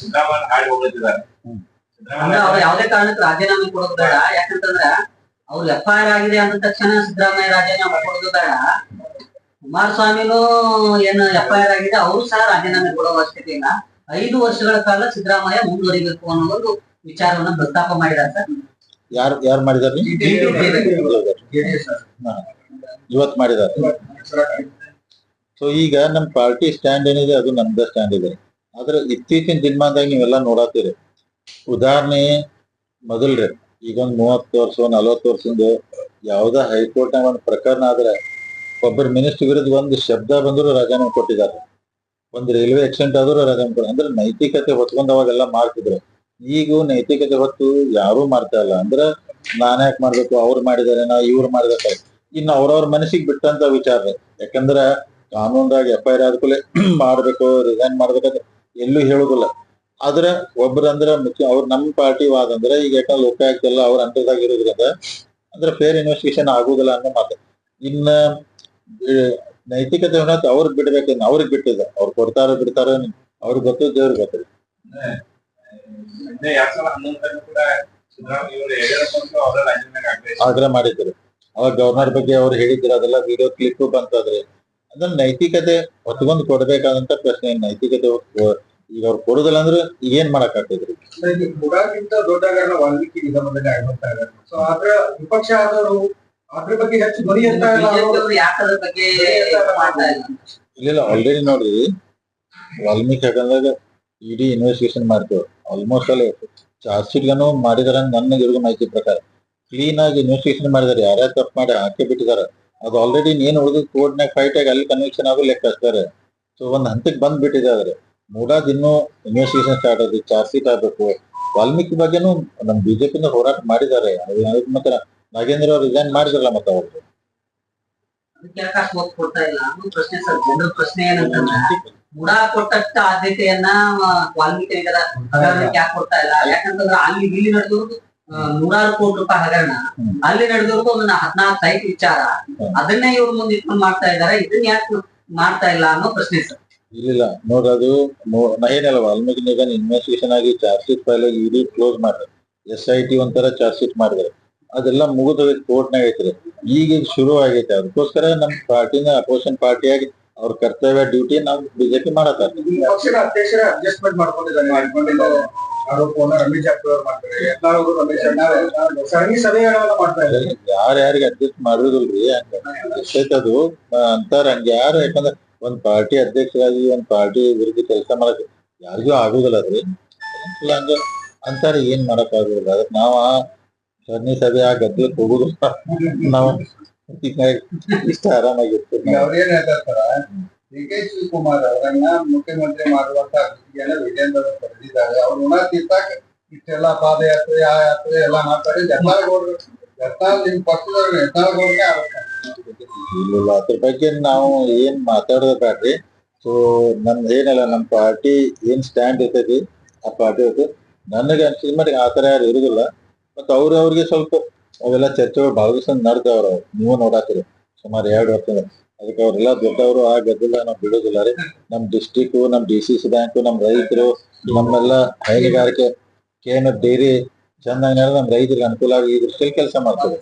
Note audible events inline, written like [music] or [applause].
ಸಿದ್ದರಾಮಯ್ಯ ಹಾಡಿ ಹೋಗ್ತಿದ್ದಾರೆ. ಅವ್ರು ಯಾವ್ದೇ ಕಾರಣಕ್ಕೆ ರಾಜೀನಾಮೆ ಕೊಡೋದು ಬೇಡ. ಯಾಕಂತಂದ್ರ ಅವ್ರು ಎಫ್ ಐ ಆರ್ ಆಗಿದೆ ಅಂದ ತಕ್ಷಣ ಸಿದ್ದರಾಮಯ್ಯ ರಾಜೀನಾಮೆ ಕೊಡೋದು ಬೇಡ. ಕುಮಾರಸ್ವಾಮಿನೂ ಏನು ಎಫ್ ಐ ಆರ್ ಆಗಿದೆ ಅವರು ಸಹ ರಾಜೀನಾಮೆ ಕೊಡೋ ಅವಶ್ಯಕತೆ ಇಲ್ಲ. ಐದು ವರ್ಷಗಳ ಕಾಲ ಸಿದ್ದರಾಮಯ್ಯ ಮುಂದುವರಿಬೇಕು ಅನ್ನೋ ಒಂದು ವಿಚಾರವನ್ನ ಪ್ರಸ್ತಾಪ ಮಾಡಿದ ಸರ್. ಯಾರು ಯಾರು ಮಾಡಿದಾರೆ ಇವತ್ತು ಮಾಡಿದಾರೆ ಸೊ ಈಗ ನಮ್ ಪಾರ್ಟಿ ಸ್ಟ್ಯಾಂಡ್ ಏನಿದೆ ಅದು ನಮ್ದ ಸ್ಟ್ಯಾಂಡ್ ಇದೆ. ಆದ್ರೆ ಇತ್ತೀಚಿನ ದಿನಮಾನದಾಗ ನೀವೆಲ್ಲ ನೋಡತ್ತೀರಿ. ಉದಾಹರಣೆ ಮೊದಲ್ರಿ ಈಗ ಒಂದ್ ಮೂವತ್ತು ವರ್ಷ, ನಲವತ್ತು ವರ್ಷದಿಂದ ಯಾವ್ದ ಹೈಕೋರ್ಟ್ ಒಂದ್ ಪ್ರಕರಣ ಆದ್ರೆ ಒಬ್ಬರು ಮಿನಿಸ್ಟರ್ ವಿರುದ್ಧ ಒಂದು ಶಬ್ದ ಬಂದ್ರು ರಾಜೀನಾಮೆ ಕೊಟ್ಟಿದ್ದಾರೆ. ಒಂದ್ ರೈಲ್ವೆ ಆಕ್ಸಿಡೆಂಟ್ ಆದ್ರೂ ರಾಜೀನಾಮೆ ಕೊಡ ಅಂದ್ರೆ ನೈತಿಕತೆ ಹೊತ್ಕೊಂಡ್ ಅವಾಗೆಲ್ಲ ಮಾಡ್ತಿದ್ರು. ಈಗ ನೈತಿಕತೆ ಹೊತ್ತು ಯಾರು ಮಾಡ್ತಾ ಇಲ್ಲ. ಅಂದ್ರ ನಾನ್ ಯಾಕೆ ಮಾಡ್ಬೇಕು? ಅವ್ರು ಮಾಡಿದಾರೆ ನಾ ಇವ್ರು ಮಾಡ್ಬೇಕು? ಇನ್ನು ಅವ್ರವ್ರ ಮನಸ್ಸಿಗೆ ಬಿಟ್ಟಂತ ವಿಚಾರ ಯಾಕಂದ್ರೆ ಕಾನೂನ್ದಾಗ ಎಫ್ ಐ ಆರ್ ಆದ್ಕೂಲೆ [clears throat] ಮಾಡ್ಬೇಕು, ರಿಸೈನ್ ಮಾಡ್ಬೇಕಂತ ಎಲ್ಲೂ ಹೇಳುದಿಲ್ಲ. ಆದ್ರ ಒಬ್ರಂದ್ರೆ ಅಂದ್ರ ಮುಖ್ಯ ಅವ್ರ ನಮ್ ಪಾರ್ಟಿ ವಾದ ಅಂದ್ರೆ ಈಗ ಯಾಕಂದ್ರೆ ಲೋಕಾಯುಕ್ತ ಎಲ್ಲ ಅವ್ರ ಅಂಟದಾಗ ಇರೋದ್ರಿಂದ ಅಂದ್ರೆ ಫೇರ್ ಇನ್ವೆಸ್ಟಿಗೇಷನ್ ಆಗುದಿಲ್ಲ ಅನ್ನೋ ಮಾತು. ಇನ್ನ ನೈತಿಕತೆ ಅನ್ನೋದು ಅವ್ರಿಗೆ ಬಿಡ್ಬೇಕು ಅವ್ರಿಗೆ ಬಿಟ್ಟಿದೆ ಅವ್ರು ಕೊಡ್ತಾರ ಬಿಡ್ತಾರ ಅವ್ರಿಗೆ ಗೊತ್ತು ದೇವ್ರಿಗೆ ಗೊತ್ತು. ಹಿಂದೆ ಎರಡ್ ಸಾವಿರದ ಕೂಡ ಸಿದ್ದರಾಮಯ್ಯ ಇವರು ಯಡಿಯೂರಪ್ಪ ಅವರ ರಾಜೀನಾಮೆಗೆ ಆಗ್ರಹ ಮಾಡಿದ್ರು. ಅವಾಗ ಗವರ್ನರ್ ಬಗ್ಗೆ ಅವ್ರು ಹೇಳಿದ್ರು ಅದೆಲ್ಲ ವಿಡಿಯೋ ಕ್ಲಿಪ್ ಬಂತದ್ರಿ. ಅದನ್ನ ನೈತಿಕತೆ ಹೊತ್ಕೊಂಡ್ ಕೊಡ್ಬೇಕಾದಂತ ಪ್ರಶ್ನೆ ನೈತಿಕತೆ ಈಗ ಅವ್ರು ಕೊಡುದಿಲ್ಲ ಅಂದ್ರೆ ಏನ್ ಮಾಡಕ್ ಆಗ್ತದ್ರಿ ಬುಡಾಗಿಂತ ದೊಡ್ಡ ಕಾರಣ ವಾಲ್ಮೀಕಿ ನಿಗಮದಲ್ಲಿ ಆಗುತ್ತಾ ಸೊ ವಿಪಕ್ಷ ಆದವರು ಅದ್ರ ಬಗ್ಗೆ ಹೆಚ್ಚು ಧ್ವನಿ ಅಂತ ಇಲ್ಲ ಇಲ್ಲ ಆಲ್ರೆಡಿ ನೋಡಿ ವಾಲ್ಮೀಕಿ ಹಾಕಂದಾಗ ಇಡೀ ಇನ್ವೆಸ್ಟಿಗೇಷನ್ ಮಾಡ್ತೇವೆ. ಆಲ್ಮೋಸ್ಟ್ ಅಲ್ಲಿ ಚಾರ್ಜ್ ಶೀಟ್ ಗಾನು ಮಾಡಿದಾರೆ ನನ್ನ ಇರುವ ಮಾಹಿತಿ ಪ್ರಕಾರ. ಕ್ಲೀನ್ ಆಗಿ ಇನ್ವೆಸ್ಟಿಗೇಷನ್ ಮಾಡಿದಾರೆ. ಯಾರ್ಯಾರು ತಪ್ಪು ಮಾಡಿ ಹಾಕಿ ಬಿಟ್ಟಿದ್ದಾರೆ ಅದು ಆಲ್ರೆಡಿ ಏನ್ ಉಳಿದು ಕೋರ್ಟ್ನಾಗ ಫೈಟ್ ಆಗಿ ಅಲ್ಲಿ ಕನ್ವಿಕ್ಷನ್ ಆಗೋ ಲೆಕ್ಕ ಹಚ್ತಾರೆ ಸೊ ಒಂದ್ ಹಂತಕ್ಕೆ ಬಂದ್ ಬಿಟ್ಟಿದ್ದಾರೆ ಆದ್ರೆ. ಮೂಡಾದ್ ಇನ್ನೂ ಇನ್ವೆಸ್ಟಿಗೇಷನ್ ಸ್ಟಾರ್ಟ್ ಆಗಿದೆ ಚಾರ್ಜ್ ಶೀಟ್ ಆಗ್ಬೇಕು ವಾಲ್ಮೀಕಿ ಬಗ್ಗೆನೂ ನಮ್ಮ ಬಿಜೆಪಿ ಹೋರಾಟ ಮಾಡಿದ್ದಾರೆ ಅದು ಅದಕ್ಕೆ ಮತ್ತೆ ನಾಗೇಂದ್ರ ಅವ್ರು ರಿಸೈನ್ ಮಾಡಿದ್ರಲ್ಲ ಮತ್ತೆ ಅವರು ಪ್ರಶ್ನೆ ಸರ್ ಜನರ ಪ್ರಶ್ನೆ ಏನಂತಂದ್ರೆ ಮೂಡಾ ಕೊಟ್ಟಷ್ಟ ಆದ್ಯತೆಯನ್ನ ಆ, ವಾಲ್ಮೀಕಿ ನಿಗದ ಹಗರಣಕ್ಕೆ ಯಾಕೆ ಕೊಡ್ತಾ ಇಲ್ಲ ಯಾಕಂತಂದ್ರೆ ಅಲ್ಲಿ ಇಲ್ಲಿ ನಡೆದವ್ರದ್ದು ನೂರಾರು ಕೋಟಿ ರೂಪಾಯಿ ಹಗರಣ ಅಲ್ಲಿ ನಡೆದವ್ರದ್ದು ಒಂದು ಹದಿನಾಲ್ಕು ಸೈಟ್ ವಿಚಾರ. ಅದನ್ನೇ ಇವ್ರ ಮುಂದೆ ಇಟ್ಕೊಂಡು ಮಾಡ್ತಾ ಇದಾರೆ ಇದನ್ನ ಯಾಕೆ ಮಾಡ್ತಾ ಇಲ್ಲ ಅನ್ನೋ ಪ್ರಶ್ನೆ ಸರ್ ಇಲ್ಲ ನೋಡ್ರಿ ಅದು ನೋ- ಏನಲ್ಲ ವಾಲ್ಮೀಕಿ ನಿಗಮ್ ಇನ್ವೆಸ್ಟಿಗೇಷನ್ ಆಗಿ ಚಾರ್ಜ್ ಶೀಟ್ ಫೈಲ್ ಆಗಿ ಇಡಿ ಕ್ಲೋಸ್ ಮಾಡಿದ್ರು ಎಸ್ ಐ ಟಿ ಒಂಥರ ಚಾರ್ಜ್ ಶೀಟ್ ಮಾಡಿದ್ರು ಅದೆಲ್ಲ ಮುಗಿದ ಕೋರ್ಟ್ನಾಗ ಐತ್ರಿ ಈಗ ಈಗ ಶುರು ಆಗೈತೆ. ಅದಕ್ಕೋಸ್ಕರ ನಮ್ ಪಾರ್ಟಿನ ಅಪೋಸಿಷನ್ ಪಾರ್ಟಿಯಾಗಿ ಅವ್ರ ಕರ್ತವ್ಯ ಡ್ಯೂಟಿ ನಾವು ಬಿಜೆಪಿ ಮಾಡತ್ತಾರ ಯಾರ್ಯಾರಿಗೆ ಅಡ್ಜಸ್ಟ್ ಮಾಡುದಿಲ್ರಿ? ಹಂಗ. ಅದು? ಅಂತಾರ ಹಂಗ. ಯಾರು ಯಾಕಂದ್ರ ಒಂದ್ ಪಾರ್ಟಿ ಅಧ್ಯಕ್ಷರಾಗಿ, ಒಂದ್ ಪಾರ್ಟಿ ವಿರುದ್ಧ ಕೆಲಸ ಮಾಡಕ್ ಯಾರಿಗೂ ಆಗುದಿಲ್ಲ ಅದ್ರಿ ಇಲ್ಲ ಹಂಗ ಅಂತಾರ ಏನ್ ಮಾಡಕ್ ಆಗುದಿಲ್ಲ. ಅದಕ್ ನಾವ ಸರಣಿ ಸಭೆ, ಆ ಗದ್ದಲಕ್ಕೆ ಹೋಗುದು [laughs] ನಾವು ಇಷ್ಟ ಆರಾಮಾಗಿರ್ತೀವಿ. ಅವ್ರ ಅವ್ರೇನ್ ಹೇಳ್ತಾರ ಡಿ ಕೆ ಶಿವಕುಮಾರ್ ಅವರನ್ನ ಮುಖ್ಯಮಂತ್ರಿ ಮಾಡುವಂತ ವಿಜೇಂದ್ರ ಕರೆದಿದ್ದಾರೆ ಅವ್ರ ಋಣ ತೀರ್ಸಾಕ ಇಷ್ಟೆಲ್ಲ ಪಾದಯಾತ್ರೆ, ಆ ಯಾತ್ರೆ ಎಲ್ಲ ಮಾಡ್ತಾರೆ. ಜತ್ತಾಳಗೌಡ್ರು ಜತ್ತಾಳ್ ನಿಮ್ ಪಕ್ಷದವ್ರು ಜತ್ತಾಳಗೌಡ್ರೆ ಆರೋಪ. ಇಲ್ಲ, ಅದ್ರ ಬಗ್ಗೆ ನಾವು ಏನ್ ಮಾತಾಡೋದ್ ಸೊ ನಮ್ದು ಏನಲ್ಲ, ನಮ್ ಪಾರ್ಟಿ ಏನ್ ಸ್ಟ್ಯಾಂಡ್ ಇರ್ತೈತಿ, ಆ ಪಾರ್ಟಿ ಅದು ನನಗೆ ಅನ್ಸಿದ ಮಟ್ಟಿಗೆ ತರ ಯಾರು ಇರುದಿಲ್ಲ. ಮತ್ತ ಅವ್ರು ಅವ್ರಿಗೆ ಸ್ವಲ್ಪ ಅವೆಲ್ಲ ಚರ್ಚೆಗಳು ಬಹಳ ದಿವಸ ಅವ್ರು. ನೀವು ನೋಡಾತಿರಿ. ಸುಮಾರು ಎರಡು ವರ್ಷದ ಅದಕ್ಕೆ ಅವ್ರೆಲ್ಲ ದೊಡ್ಡವರು, ಆ ಗದ್ದಲ ನಾವು ಬಿಡೋದಿಲ್ಲ ರೀ. ನಮ್ ಡಿಸ್ಟಿಕ್ ನಮ್ ಡಿ ಸಿ ಸಿ ಬ್ಯಾಂಕ್ ನಮ್ ರೈತರು, ನಮ್ಮೆಲ್ಲ ಹೈನುಗಾರಿಕೆ, ಕೆ ಎನ್ ಎಫ್, ಡೈರಿ ನಡೆದ ನಮ್ ರೈತರಿಗೆ ಅನುಕೂಲ ಆಗಿ ಇದ್ರ ಕೆಲಸ ಮಾಡ್ತೀವಿ